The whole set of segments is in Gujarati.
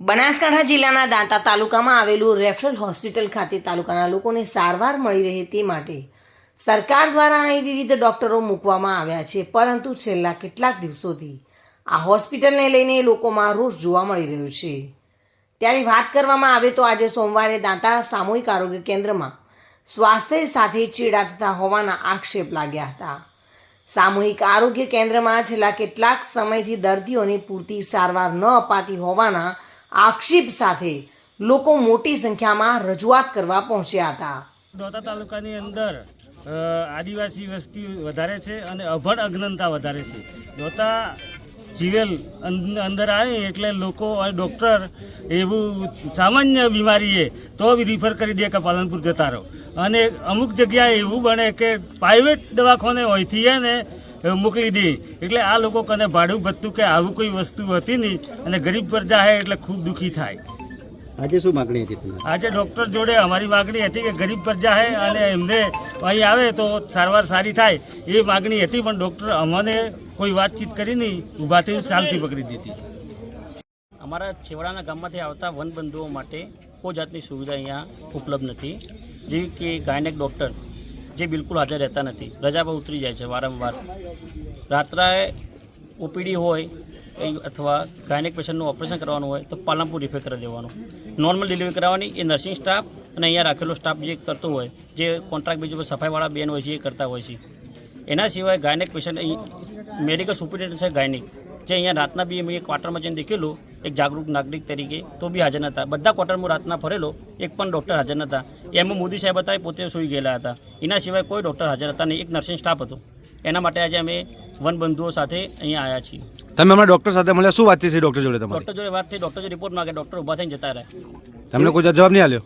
બનાસકાંઠા જિલ્લાના દાંતા તાલુકામાં આવેલું રેફરલ હોસ્પિટલ ખાતે તાલુકાના લોકોને સારવાર મળી રહે તે માટે સરકાર દ્વારા અહીં વિવિધ ડોક્ટરો મૂકવામાં આવ્યા છે. પરંતુ છેલ્લા કેટલાક દિવસોથી આ હોસ્પિટલને લઈને લોકોમાં રોષ જોવા મળી રહ્યો છે. ત્યારે વાત કરવામાં આવે તો આજે સોમવારે દાંતા સામૂહિક આરોગ્ય કેન્દ્રમાં સ્વાસ્થ્ય સાથે ચેડા થતા હોવાના આક્ષેપ લાગ્યા હતા. સામૂહિક આરોગ્ય કેન્દ્રમાં છેલ્લા કેટલાક સમયથી દર્દીઓને પૂરતી સારવાર ન અપાતી હોવાના આક્ષેપ સાથે લોકો મોટી સંખ્યામાં રજૂઆત કરવા પહોંચ્યા હતા. દોતા તાલુકાની અંદર આદિવાસી વસ્તી વધારે છે અને અભણ અજ્ઞાનતા વધારે છે. દોતા જીવેલ અંદર આવે એટલે લોકો ડૉક્ટર એવું સામાન્ય બીમારીએ તો બી રિફર કરી દે કે પાલનપુર જતા રહો. અને અમુક જગ્યાએ એવું બને કે પ્રાઇવેટ દવાખાને હોયથી એને મોકલી દે. એટલે આ લોકો કને ભાડું ભથ્થું કે આવું કોઈ વસ્તુ હતી નહીં અને ગરીબ પ્રજા હે એટલે ખૂબ દુઃખી થાય. આજે શું માગણી હતી આજે ડૉક્ટર જોડે અમારી માગણી હતી કે ગરીબ પ્રજા હે અને એમને અહીં આવે તો સારવાર સારી થાય એ માગણી હતી પણ ડૉક્ટર અમને કોઈ વાતચીત કરી નહીં ઊભાથી સાલથી પકડી દીધી. અમારા છેવાડાના ગામમાંથી આવતા વનબંધુઓ માટે કોઈ જાતની સુવિધા અહીંયા ઉપલબ્ધ નથી. જેવી કે ગાયનેક ડૉક્ટર જે બિલકુલ હાજર રહેતા નથી. રજા પર ઉતરી જાય છે વારંવાર. રાત્રે ઓપીડી હોય અથવા ગાયનેક પેશન્ટનું ઓપરેશન કરવાનું હોય, તો પાલનપુર રિફર કરી દેવાનું નોર્મલ ડિલિવરી કરાવવાની એ નર્સિંગ સ્ટાફ અને અહીંયા રાખેલો સ્ટાફ જે કરતો હોય, જે કોન્ટ્રાક્ટ ઉપર સફાઈવાળા બેન હોય છે, એ કરતા હોય છે. એના સિવાય ગાયનેક પેશન્ટ અહીં મેડિકલ સુપરિન્ટેન્ડન્ટ છે ગાયનેક. જે અહીંયા રાતના બી મેં ક્વાર્ટરમાં જઈને દેખેલું એક જાગૃત નાગરિક તરીકે તો બી હાજર નહોતા બધા ક્વાર્ટરમાં રાતના ફરેલો એક પણ ડૉક્ટર હાજર નહોતા એમાં મોદી સાહેબ હતા એ પોતે સૂઈ ગયેલા હતા. એના સિવાય કોઈ ડૉક્ટર હાજર હતા નહીં. એક નર્સિંગ સ્ટાફ હતો. એના માટે આજે અમે વનબંધુઓ સાથે અહીંયા આવ્યા છીએ. તમે હમણાં ડોક્ટર સાથે મળ્યા? શું વાતચીત છે ડોક્ટર જોડે તમારી? ડૉક્ટર જોડે વાત થઈ. ડૉક્ટર જોડે રિપોર્ટ માગે ડૉક્ટર ઊભા થઈને જતા રહ્યા. તમને કોઈ જવાબ નહીં આલ્યો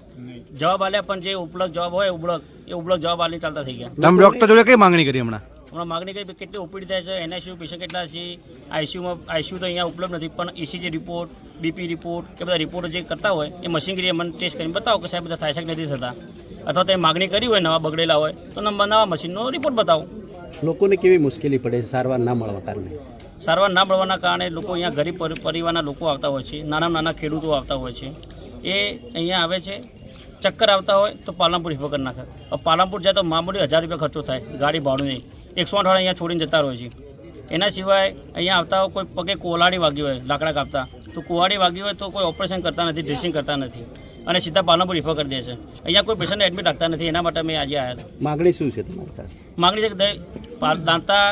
જવાબ આલ્યા પણ જે ઉપલબ્ધ જવાબ હોય ઉપલબ્ધ. એ ઉપલબ્ધ જવાબ આલી ચાલતા થઈ ગયા. તમે ડોક્ટર જોડે કઈ માંગણી કરી હમણાં? હમણાં માગણી કરી કેટલી ઓપીડી થાય છે એનઆઈસીયુ પેશન્ટ કેટલા છે આઈસીયુમાં આઈસીયુ તો અહીંયા ઉપલબ્ધ નથી પણ ઇસીજી રિપોર્ટ બીપી રિપોર્ટ કે બધા રિપોર્ટ જે કરતા હોય એ મશીનરી મને ટેસ્ટ કરીને બતાવો કે સાહેબ બધા થાય છે કે નથી થતા. અથવા તો એ માગણી કરી હોય નવા બગડેલા હોય તો નવા મશીનનો રિપોર્ટ બતાવો. લોકોને કેવી મુશ્કેલી પડે છે સારવાર ના મળવા કારણે? સારવાર ના મળવાના કારણે લોકો અહીંયા ગરીબ પરી- પરિવારના લોકો આવતા હોય છે નાના નાના ખેડૂતો આવતા હોય છે. એ અહીંયા આવે છે ચક્કર આવતા હોય તો પાલનપુર રિફર કરી નાખે. પાલનપુર જાય તો મામૂલી હજાર રૂપિયા ખર્ચો થાય ગાડી ભાડું નહીં. એકસો આઠ વાળા અહીંયા છોડીને જતા હોય છે. એના સિવાય અહીંયા આવતા હોય કોઈ પગે કોલાડી વાગી હોય લાકડા કાપતા તો કુવાડી વાગી હોય તો કોઈ ઓપરેશન કરતા નથી ડ્રેસિંગ કરતા નથી. અને સીધા પાલનપુર રિફર કરી દે છે. અહીંયા કોઈ પેશન્ટને એડમિટ રાખતા નથી એના માટે અમે આજે આવ્યા હતા. માગણી શું છે તમારી માગણી છે કે દાંતા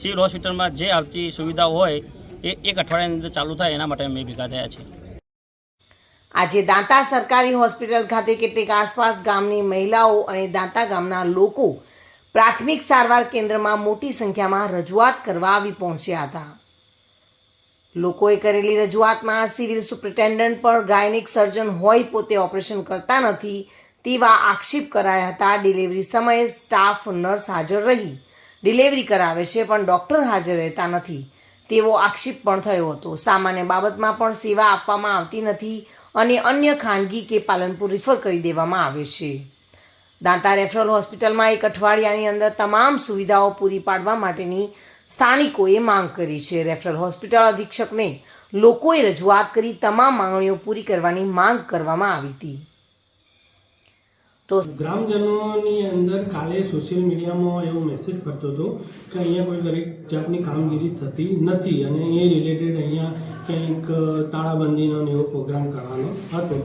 સિવિલ હોસ્પિટલમાં જે આવતી સુવિધાઓ હોય એ એક અઠવાડિયાની અંદર ચાલુ થાય એના માટે અમે ભેગા થયા છીએ. આજે દાંતા સરકારી હોસ્પિટલ ખાતે કેટલીક આસપાસ ગામની મહિલાઓ અને દાંતા ગામના લોકો પ્રાથમિક સારવાર કેન્દ્રમાં મોટી સંખ્યામાં રજૂઆત કરવા આવી પહોંચ્યા હતા. લોકોએ કરેલી રજૂઆતમાં સિવિલ સુપ્રિન્ટેન્ડન્ટ પણ ગાયનિક સર્જન હોય પોતે ઓપરેશન કરતા નથી તેવા આક્ષેપ કરાયા હતા. ડિલિવરી સમયે સ્ટાફ નર્સ હાજર રહી. ડિલિવરી કરાવે છે પણ ડોક્ટર હાજર રહેતા નથી. તેવો આક્ષેપ પણ થયો હતો. સામાન્ય બાબતમાં પણ સેવા આપવામાં આવતી નથી અને અન્ય ખાનગી કે પાલનપુર રિફર કરી દેવામાં આવે છે. દાંતા રેફરલ હોસ્પિટલમાં એક અઠવાડિયાની અંદર તમામ સુવિધાઓ પૂરી પાડવા માટેની સ્થાનિકોએ માંગ કરી છે. રેફરલ હોસ્પિટલ અધિક્ષકને લોકોએ રજૂઆત કરી તમામ માંગણીઓ પૂરી કરવાની માંગ કરવામાં આવી હતી. તો ગ્રામજનોની અંદર કાલે સોશિયલ મીડિયામાં એવો મેસેજ કરતો હતો કે અહીંયા કોઈ દરેક જાતની કામગીરી થતી નથી અને એ રિલેટેડ અહીંયા કંઈક તાળાબંધીનો એવો પ્રોગ્રામ કરવાનો હતો.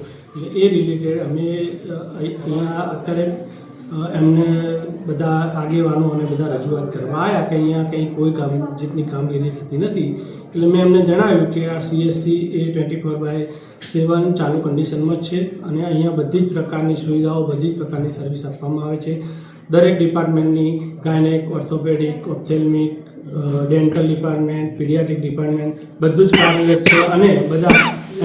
એ રિલેટેડ અમે અહીંયા અત્યારે એમને બધા આગેવાનો અને બધા રજૂઆત કરવા આવ્યા કે અહીંયા કંઈ કોઈ કામ, જેટલી કામગીરી થતી નથી. એટલે મેં એમને જણાવ્યું કે આ C S twenty four by seven ચાલુ કન્ડિશનમાં જ છે અને અહીંયા બધી જ પ્રકારની સુવિધાઓ, બધી જ પ્રકારની સર્વિસ આપવામાં આવે છે. દરેક ડિપાર્ટમેન્ટની gynaec orthopaedic ophthalmic dental department paediatric department બધું જ કાર્યરત છે અને બધા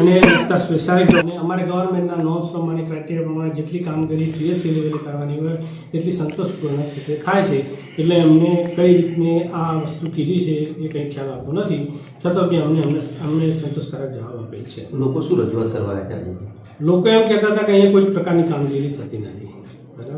અને લગતા સ્પેશિયાલિટી અને અમારે ગવર્મેન્ટના નોર્મ્સ પ્રમાણે ક્રાઇટેરિયા પ્રમાણે જેટલી કામગીરી સીએસસી લેવલે કરવાની હોય એટલી સંતોષપૂર્ણ રીતે થાય છે. એટલે અમને કઈ રીતની આ વસ્તુ કીધી છે એ કંઈ ખ્યાલ આવતો નથી. છતાં બી અમને અમને અમને સંતોષકારક જવાબ આપેલ છે. લોકો શું રજૂઆત કરવા આવ્યા લોકો એમ કહેતા હતા કે અહીંયા કોઈ પ્રકારની કામગીરી થતી નથી.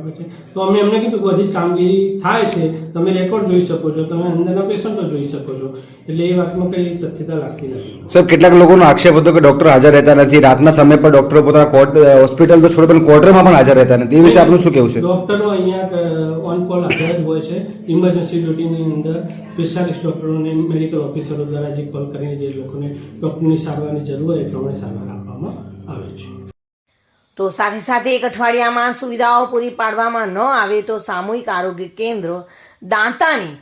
બરાબર છે. તો અમે એમને કીધું કે બધી જ કામગીરી થાય છે તમે રેકોર્ડ જોઈ શકો છો તમે અંદરના પેશન્ટો જોઈ શકો છો. એટલે એ વાતમાં કંઈ તથ્યતા લાગતી નથી. સર કેટલાક લોકોનો આક્ષેપ હતો કે ડોક્ટર હાજર રહેતા નથી. રાતના સમય પર ડોક્ટરો પોતાના કોર્ટ હોસ્પિટલ તો છોડો પણ ક્વાર્ટરમાં પણ હાજર રહેતા નથી. એ વિશે આપનું શું કહેવું છે? ડોક્ટરો અહીંયા ઓન કોલ હાજર જ હોય છે. ઇમરજન્સી ડ્યુટીની અંદર સ્પેશિયાલિસ્ટ ડોક્ટરોને મેડિકલ ઓફિસરો દ્વારા જે કોલ કરીને જે લોકોને ડૉક્ટરની સારવારની જરૂર હોય એ પ્રમાણે સારવાર આપવામાં આવે છે. તો સાથે સાથે એક અઠવાડિયામાં સુવિધાઓ પૂરી પાડવામાં ન આવે તો સામૂહિક આરોગ્ય કેન્દ્ર દાંતાની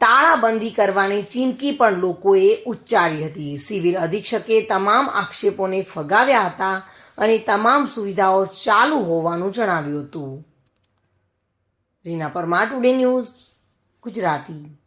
તાળાબંધી કરવાની ચીમકી પણ લોકોએ ઉચ્ચારી હતી. સિવિલ અધિક્ષકે તમામ આક્ષેપોને ફગાવ્યા હતા અને તમામ સુવિધાઓ ચાલુ હોવાનું જણાવ્યું હતું. Reena Parmar, today news Gujarati.